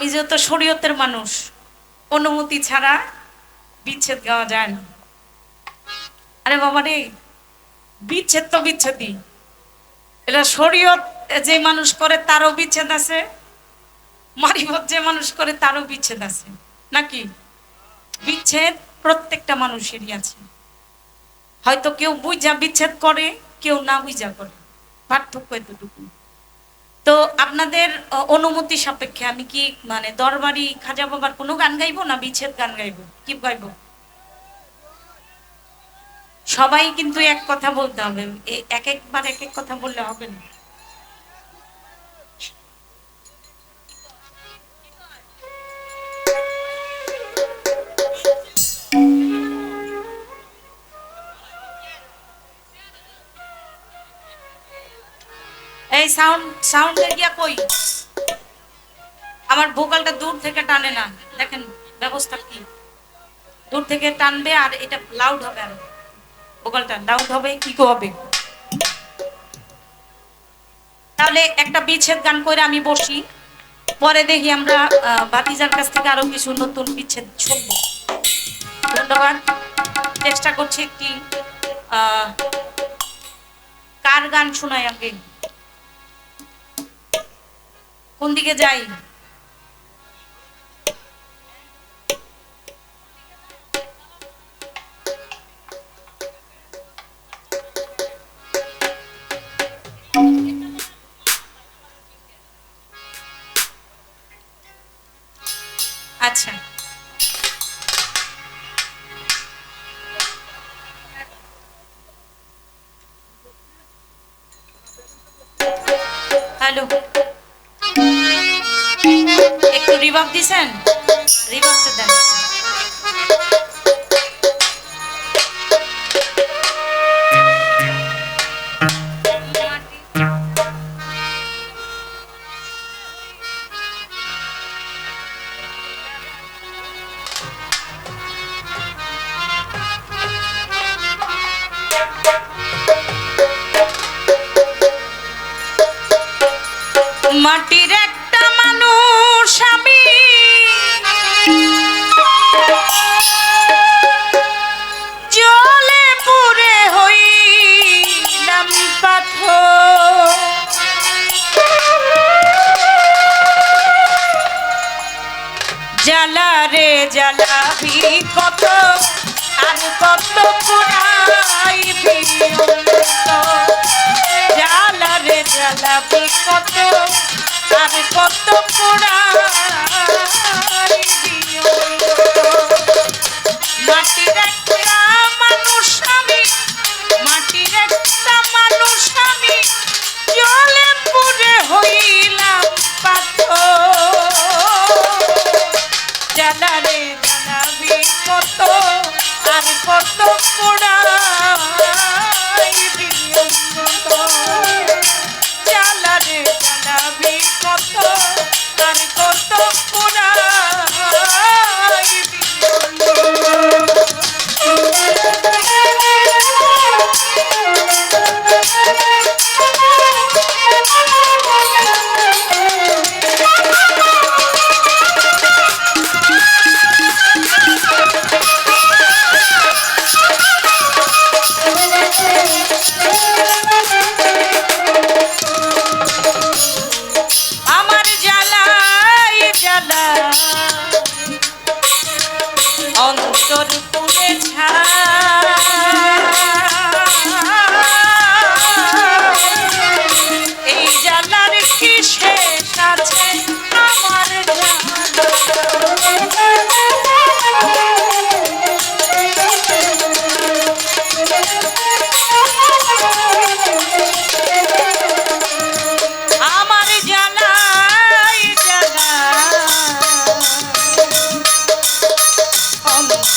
আমি যেহেতু শরীয়তের মানুষ, অনুমতি ছাড়া বিচ্ছেদ গাওয়া যায় না। আরে বাবা রে, বিচ্ছেদ তো বিচ্ছেদই। এটা শরীয়ত যে মানুষ করে তারও বিচ্ছেদ আছে, মারিফত যে মানুষ করে তারও বিচ্ছেদ আছে। নাকি? বিচ্ছেদ প্রত্যেকটা মানুষেরই আছে। হয়তো কেউ বুঝা বিচ্ছেদ করে, কেউ না বুঝা করে। পার্থক্য এতটুকু তো আপনাদের অনুমতি সাপেক্ষে আমি কি মানে দরবারি খাজা বাবার কোনো গান গাইবো না বিচ্ছেদ গান গাইবো? কি গাইবো? সবাই কিন্তু এক কথা বলতে হবে। এক একবার এক এক কথা বললে হবে না। এই সাউন্ড গিয়া কই? আমার ভোকালটা দূর থেকে টানে না। দেখেন ব্যবস্থা কি? দূর থেকে টানবে আর এটা লাউড হবে আর। ভোকালটা লাউড হবে কি হবে? তাহলে একটা বিচ্ছেদ গান করে আমি বসি। পরে দেখি আমরা আহ, ভাতিজার কাছ থেকে আরও কিছু নতুন বিচ্ছেদ শুনব। ধন্যবাদ। চেষ্টা করছি একটি কার গান শোনাই আগে? কোন দিকে যাই? আচ্ছা। হ্যালো। একটু রিভাব দিছেন? রিভাবটা দেন। জ্বালা রে জ্বালাবি কত, আর কত পুরাইবি জ্বালা রে জ্বালাবি কত, আর কত পুরাইবি মাটি একটা জ্বালারে জ্বালাবি কত আর কত পোড়াই অন্তত। জ্বালারে জ্বালাবি কত আর কত পোড়াইবি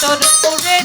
অন্তর পুরে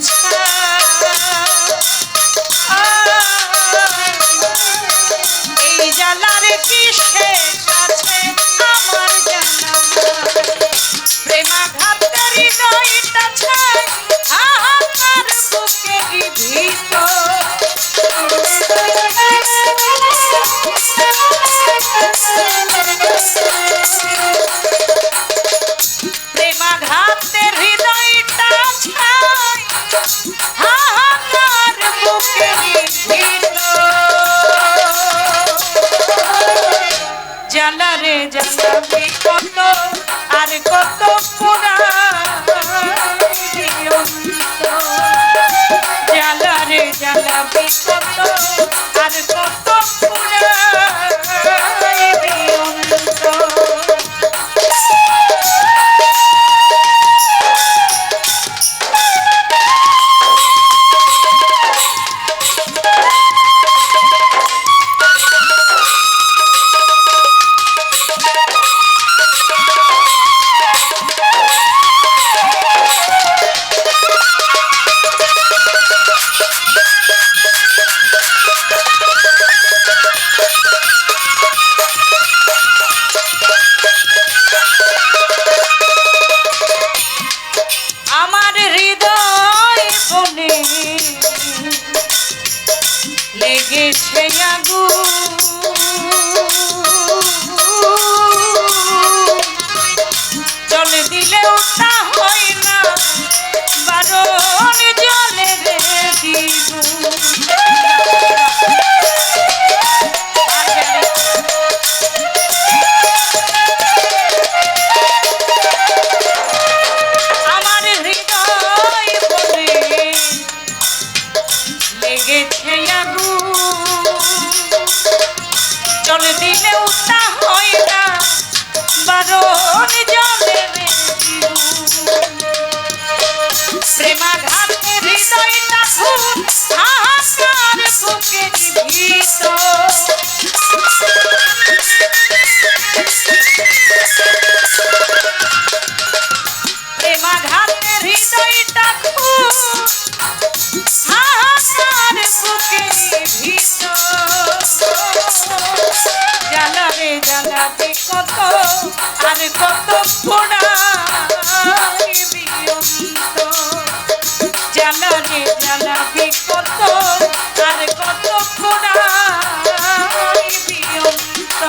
জানাবে কত আর কত জ্বালারে জ্বালাবে কত আর কত হাহাকার বুকের ভিতর। প্রেমাঘাতে হৃদয়টা খুব হাহাকার বুকের ভিতর। জ্বালাবে জ্বালাবে কত, আর কত ফোড়া বিয়ন্ত জানালে জানাবি কত আর কত খোড়া বিয়ন্ত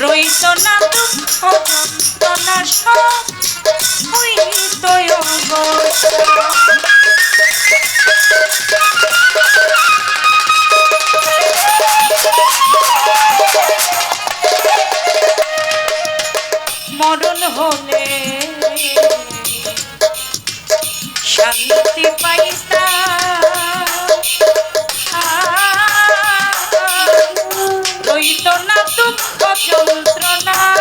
রইত না দুঃখ যন্ত্রণা সব হইত মরণ হলে শান্তি পাইতা। দুঃখ যন্ত্রণা